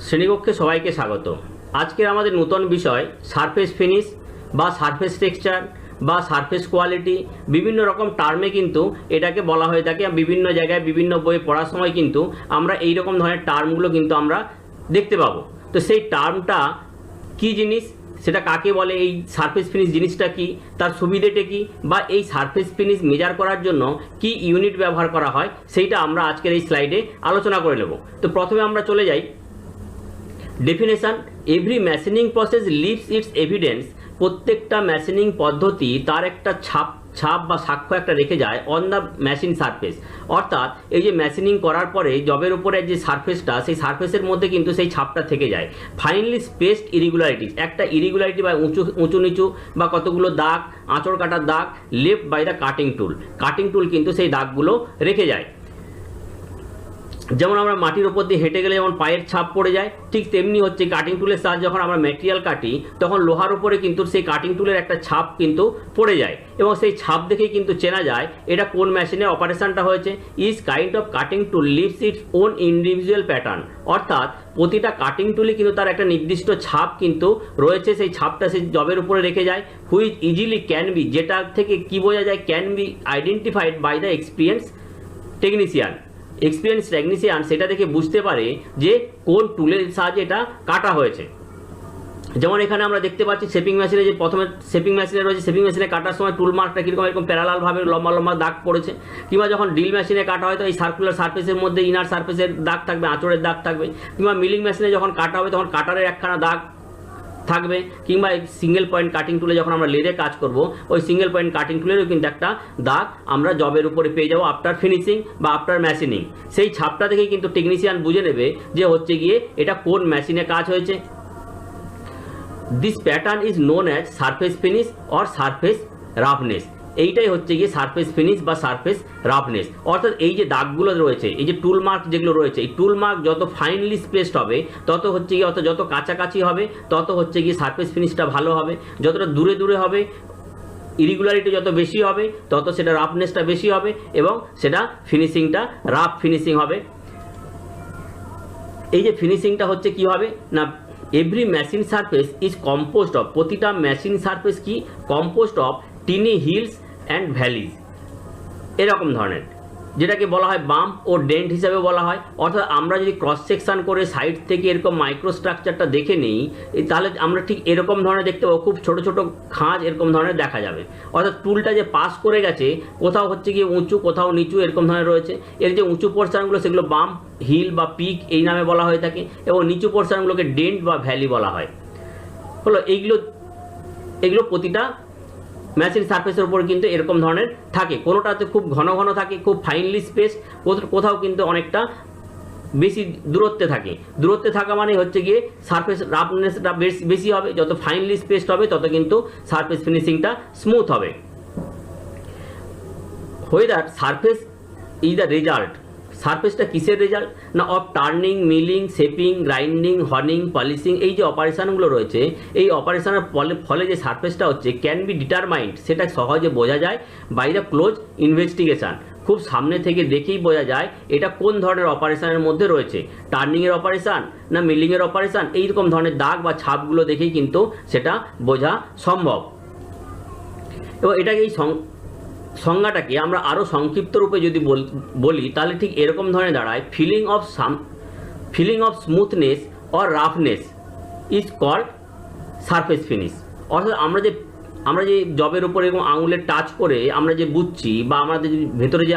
শ্রেণীকক্ষে সবাইকে স্বাগত। আজকের আমাদের নতুন বিষয় সারফেস ফিনিশ বা সারফেস টেক্সচার বা সারফেস কোয়ালিটি বিভিন্ন রকম টার্মে কিন্তু এটাকে বলা হয়ে থাকে বিভিন্ন জায়গায় বিভিন্ন বইয়ে পড়ার সময় কিন্তু আমরা এই রকম ধরনের টার্মগুলো কিন্তু আমরা দেখতে পাবো। তো সেই টার্মটা কি জিনিস? সেটা কাকে বলে? এই সারফেস ফিনিশ জিনিসটা কি? তার সুবিধেটা কি? বা এই সারফেস ফিনিশ মেজার করার জন্য কি ইউনিট ব্যবহার করা হয়? সেইটা আমরা আজকের এই স্লাইডে আলোচনা করে নেব। তো প্রথমে আমরা চলে যাই। Definition every machining process leaves its evidence প্রত্যেকটা ম্যাশিনিং পদ্ধতি তার একটা ছাপ ছাপ বা সাক্ষ্য একটা রেখে যায় অন দ্য মেশিন সারফেস অর্থাৎ এই যে মেশিনিং করার পরে জবের উপরে যে সারফেসটা সেই সারফেসের মধ্যে কিন্তু সেই ছাপটা থেকে যায়। ফাইনালি স্পেসড ইরিগুলারিটিস একটা ইরিগুলারিটি বা উঁচু উঁচু নিচু বা কতগুলো দাগ, আঁচড় কাটার দাগ left by the cutting tool cutting tool কিন্তু সেই দাগগুলো রেখে যায়। যেমন আমরা মাটির ওপর দিয়ে হেঁটে গেলে যেমন পায়ের ছাপ পড়ে যায়, ঠিক তেমনি হচ্ছে কাটিং টুলের সাহায্যে যখন আমরা ম্যাটেরিয়াল কাটি, তখন লোহার উপরে কিন্তু সেই কাটিং টুলের একটা ছাপ কিন্তু পড়ে যায় এবং সেই ছাপ দেখেই কিন্তু চেনা যায় এটা কোন মেশিনে অপারেশনটা হয়েছে। Is kind of cutting tool leaves its own individual pattern অর্থাৎ প্রতিটা কাটিং টুলে কিন্তু তার একটা নির্দিষ্ট ছাপ কিন্তু রয়েছে, সেই ছাপটা সেই জবের উপরে রেখে যায় হুইচ ইজিলি ক্যান বি যেটা থেকে কি বোঝা যায় can be identified by the experience technician experience technician সেটা দেখে বুঝতে পারে যে কোন টুলের সাহায্যে এটা কাটা হয়েছে। যেমন এখানে আমরা দেখতে পাচ্ছি শেপিং মেশিনে যে প্রথমে শেপিং মেশিনে রয়েছে শেপিং মেশিনে কাটার সময় টুল মার্কটা কীরকম এরকম প্যারালালভাবে লম্বা লম্বা দাগ পড়েছে, কিংবা যখন ড্রিল মেশিনে কাটা হয় তো এই সার্কুলার সার্ফেসের মধ্যে ইনার সার্ফেসের দাগ থাকবে আঁচড়ের দাগ থাকবে, কিংবা মিলিং মেশিনে যখন কাটা হবে তখন কাটারের একখানা দাগ থাকবে কিংবা সিঙ্গেল পয়েন্ট কাটিং টুলে যখন আমরা লেদে কাজ করব, ওই সিঙ্গেল পয়েন্ট কাটিং টুলেরও কিন্তু একটা দাগ আমরা জবের উপরে পেয়ে যাব আফটার ফিনিশিং বা আফটার মেশিনিং সেই ছাপটা থেকেই কিন্তু টেকনিশিয়ান বুঝে নেবে যে হচ্ছে গিয়ে এটা কোন মেশিনে কাজ হয়েছে। This pattern is known as surface finish or surface roughness এইটাই হচ্ছে গিয়ে সারফেস ফিনিশ বা সারফেস রাফনেস অর্থাৎ এই যে দাগগুলো রয়েছে, এই যে টুল মার্ক যেগুলো রয়েছে, এই টুল মার্ক যত ফাইনলি স্পেসড হবে, তত হচ্ছে গিয়ে অর্থাৎ যত কাছাকাছি হবে, তত হচ্ছে গিয়ে সারফেস ফিনিশটা ভালো হবে। যতটা দূরে দূরে হবে ইরিগুলারিটি যত বেশি হবে, তত সেটা রাফনেসটা বেশি হবে এবং সেটা ফিনিশিংটা রাফ ফিনিশিং হবে। এই যে ফিনিশিংটা হচ্ছে কি হবে? না every machine surface is composed of প্রতিটা মেশিন সারফেস কি? Composed of tiny hills and valleys এরকম ধরনের, যেটাকে বলা হয় বাম্প ও ডেন্ট হিসাবে বলা হয়। অর্থাৎ আমরা যদি ক্রস সেকশন করে সাইড থেকে এরকম মাইক্রো স্ট্রাকচারটা দেখে নিই তাহলে আমরা ঠিক এরকম ধরনের দেখতে পাবো। খুব ছোট ছোট খাঁজ এরকম ধরনের দেখা যাবে। অর্থাৎ টুলটা যে পাস করে গেছে, কোথাও হচ্ছে গিয়ে উঁচু, কোথাও নিচু এরকম ধরনের রয়েছে। এর যে উঁচু পোর্শনগুলো সেগুলো বাম্প হিল বা পিক এই নামে বলা হয়ে থাকে এবং নিচু পোর্শনগুলোকে ডেন্ট বা ভ্যালি বলা হয়। হলো এইগুলো এগুলো প্রতিটা ম্যাচিং সারফেসের উপর কিন্তু এরকম ধরনের থাকে। কোনোটাতে খুব ঘন ঘন থাকে, খুব ফাইনলি স্পেস কোথাও কিন্তু অনেকটা বেশি দূরত্বে থাকে। দূরত্বে থাকা মানে হচ্ছে গিয়ে সারফেস রাফনেসটা বেশি হবে, যত ফাইনলি স্পেসড হবে, তত কিন্তু সারফেস ফিনিশিংটা স্মুথ হবে। Whether surface is the result সারফেসটা কিসের রেজাল্ট না of turning milling shaping grinding হর্নিং polishing এই যে অপারেশানগুলো রয়েছে, এই অপারেশনের ফলে যে সারফেসটা হচ্ছে ক্যান বি ডিটারমাইন্ড সেটা সহজে বোঝা যায় বাই দ্য ক্লোজ ইনভেস্টিগেশন খুব সামনে থেকে দেখেই বোঝা যায় এটা কোন ধরনের অপারেশনের মধ্যে রয়েছে। টার্নিংয়ের অপারেশান না মিলিংয়ের অপারেশন, এইরকম ধরনের দাগ বা ছাপগুলো দেখেই কিন্তু সেটা বোঝা সম্ভব। এবং এটাকে এই সংজ্ঞাটাকে আমরা আরও সংক্ষিপ্ত রূপে যদি বলি তাহলে ঠিক এরকম ধরনের দাঁড়ায়। Feeling of some feeling of smoothness or roughness is called surface finish অর্থাৎ আমরা যে আমরা যে জবের উপরে এরকম আঙুলের টাচ করে আমরা যে বুঝছি বা আমাদের ভেতরে যে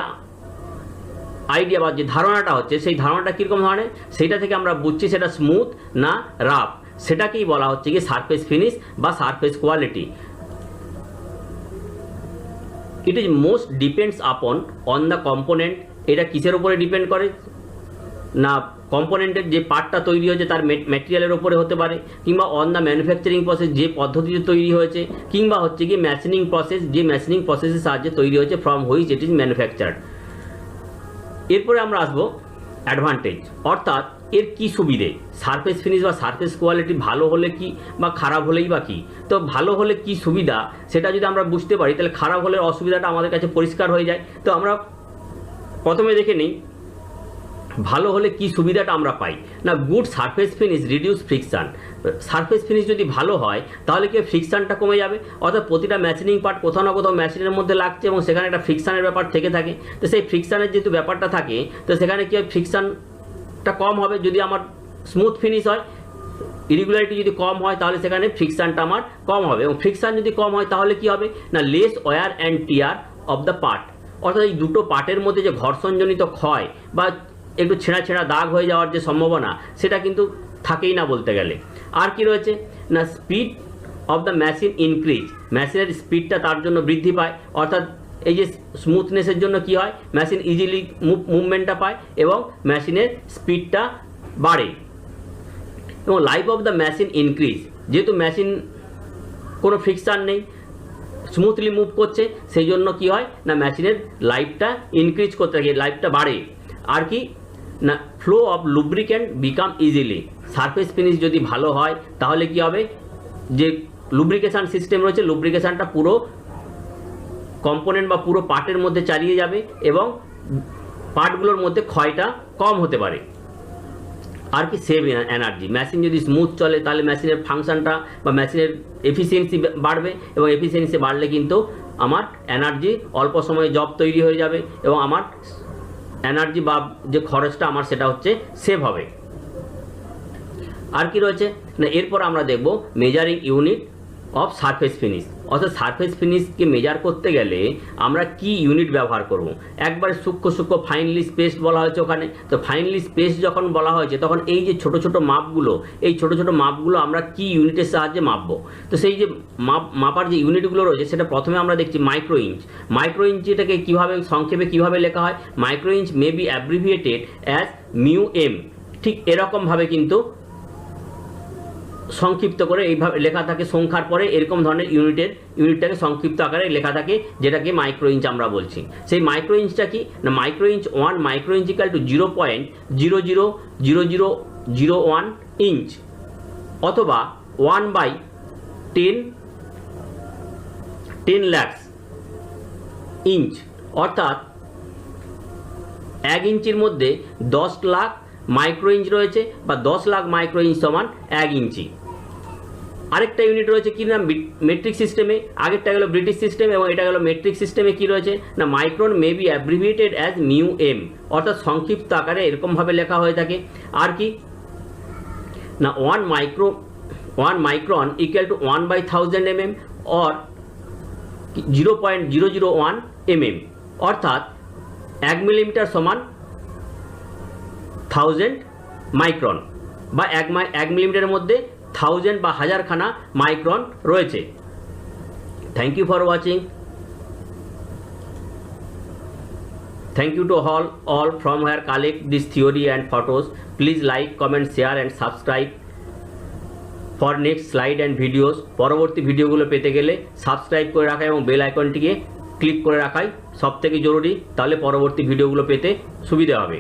আইডিয়া বা যে ধারণাটা হচ্ছে, সেই ধারণাটা কীরকম ধরনের? সেইটা থেকে আমরা বুঝছি সেটা স্মুথ না রাফ সেটাকেই বলা হচ্ছে কি সারফেস ফিনিশ বা surface quality it is most depends upon on the component এটা কিসের উপরে ডিপেন্ড করে? না কম্পোনেন্টের যে পার্টটা তৈরি হয়েছে তার ম্যাটেরিয়ালের ওপরে হতে পারে, কিংবা অন দ্য ম্যানুফ্যাকচারিং প্রসেস যে পদ্ধতিতে তৈরি হয়েছে, কিংবা হচ্ছে কি ম্যাশিনিং প্রসেস যে ম্যাশিনিং প্রসেসের সাহায্যে তৈরি হয়েছে from which it is manufactured এরপরে আমরা আসব অ্যাডভান্টেজ অর্থাৎ এর কি সুবিধে? সারফেস ফিনিশ বা সারফেস কোয়ালিটি ভালো হলে কি বা খারাপ হলেই বা কি? তো ভালো হলে কি সুবিধা? সেটা যদি আমরা বুঝতে পারি, তাহলে খারাপ হলে অসুবিধাটা আমাদের কাছে পরিষ্কার হয়ে যায়। তো আমরা প্রথমে দেখে নিই, ভালো হলে কি সুবিধাটা আমরা পাই? না good surface finish reduce friction surface finish যদি ভালো হয়, তাহলে কি ফ্রিকশানটা কমে যাবে? অর্থাৎ প্রতিটা ম্যাচিনিং পার্ট কোথাও না কোথাও মেশিনের মধ্যে লাগছে এবং সেখানে একটা ফ্রিকশানের ব্যাপার থেকে থাকে। তো সেই ফ্রিকশানের যেহেতু ব্যাপারটা থাকে, তো সেখানে কি হয়? ফ্রিকশানটা কম হবে যদি আমার স্মুথ ফিনিশ হয় ইরেগুলারিটি যদি কম হয় তাহলে সেখানে ফ্রিকশানটা আমার কম হবে। এবং ফ্রিকশান যদি কম হয় তাহলে কি হবে? না less wear and tear of the part অর্থাৎ এই দুটো পার্টের মধ্যে যে ঘর্ষণজনিত ক্ষয় বা একটু ছেঁড়া ছেঁড়া দাগ হয়ে যাওয়ার যে সম্ভাবনা, সেটা কিন্তু থাকেই না বলতে গেলে। আর কি রয়েছে? না speed of the machine increase মেশিনের স্পিডটা তার জন্য বৃদ্ধি পায়। অর্থাৎ এই যে স্মুথনেসের জন্য কি হয়? মেশিন ইজিলি মুভ মুভমেন্টটা পায় এবং মেশিনের স্পিডটা বাড়ে। এবং life of the machine increase যেহেতু মেশিন কোনো ফিক্সার নেই স্মুথলি মুভ করছে, সেই জন্য কি হয়? না মেশিনের লাইফটা ইনক্রিজ করতে থাকে লাইফটা বাড়ে। আর কি? না flow of lubricant become easily surface finish যদি ভালো হয়, তাহলে কি হবে? যে লুব্রিকেশান সিস্টেম রয়েছে লুব্রিকেশানটা পুরো কম্পোনেন্ট বা পুরো পার্টের মধ্যে চালিয়ে যাবে এবং পার্টগুলোর মধ্যে ক্ষয়টা কম হতে পারে। আর কি সেভ এনার্জি মেশিন যদি স্মুথ চলে, তাহলে মেশিনের ফাংশনটা বা মেশিনের এফিসিয়েন্সি বাড়বে এবং এফিসিয়েন্সি বাড়লে কিন্তু আমার এনার্জি অল্প সময়ে জব তৈরি হয়ে যাবে এবং আমার এনার্জি বা যে খরচটা আমার সেটা হচ্ছে সেভ হবে। আর কি রয়েছে? না, এরপর আমরা দেখব measuring unit of surface finish অর্থাৎ সারফেস ফিনিশকে মেজার করতে গেলে আমরা কি ইউনিট ব্যবহার করব? একবারে সূক্ষ্ম সূক্ষ্ম ফাইনলি স্পেস বলা হয়েছে ওখানে। তো ফাইনলি স্পেস যখন বলা হয়েছে, তখন এই যে ছোট ছোট মাপগুলো, এই ছোট ছোট মাপগুলো আমরা কি ইউনিটের সাহায্যে মাপবো? তো সেই যে মাপ, মাপার যে ইউনিটগুলো রয়েছে, সেটা প্রথমে আমরা দেখছি মাইক্রো ইঞ্চ মাইক্রো ইঞ্চিটাকে কীভাবে, সংক্ষেপে কীভাবে লেখা হয়? Micro inch may be abbreviated as mu M ঠিক এরকমভাবে কিন্তু সংক্ষিপ্ত করে এইভাবে লেখা থাকে, সংখ্যার পরে এরকম ধরনের ইউনিটের, ইউনিটটাকে সংক্ষিপ্ত আকারে লেখা থাকে, যেটাকে মাইক্রো ইঞ্চ আমরা বলছি। সেই মাইক্রো ইঞ্চটা কি? না micro inch one micro inch equal to zero point zero zero zero zero zero one inch অথবা one by ten ten lakhs inch অর্থাৎ এক ইঞ্চির মধ্যে দশ লাখ মাইক্রো ইঞ্চ রয়েছে বা দশ লাখ মাইক্রো ইঞ্চ সমান এক ইঞ্চি আরেকটা ইউনিট রয়েছে কি না মেট্রিক সিস্টেমে আগেরটা গেল ব্রিটিশ সিস্টেম এবং এটা গেল মেট্রিক সিস্টেমে কি রয়েছে? না micron may be abbreviated as mu M অর্থাৎ সংক্ষিপ্ত আকারে এরকমভাবে লেখা হয়ে থাকে। আর কি? না one micro one micron equal to one by thousand M M or zero point zero zero one M M অর্থাৎ এক মিলিমিটার সমান থাউজেন্ড মাইক্রন বা এক মাই এক মিলিমিটারের মধ্যে থাউজেন্ড বা হাজারখানা মাইক্রন রয়েছে। Thank you for watching thank you to all all from where collect this theory and photos please like, comment, share and subscribe for next slide and videos পরবর্তী ভিডিওগুলো পেতে গেলে সাবস্ক্রাইব করে রাখা এবং বেল আইকনটিকে ক্লিক করে রাখাই সব থেকে জরুরি। তাহলে পরবর্তী ভিডিওগুলো পেতে সুবিধা হবে।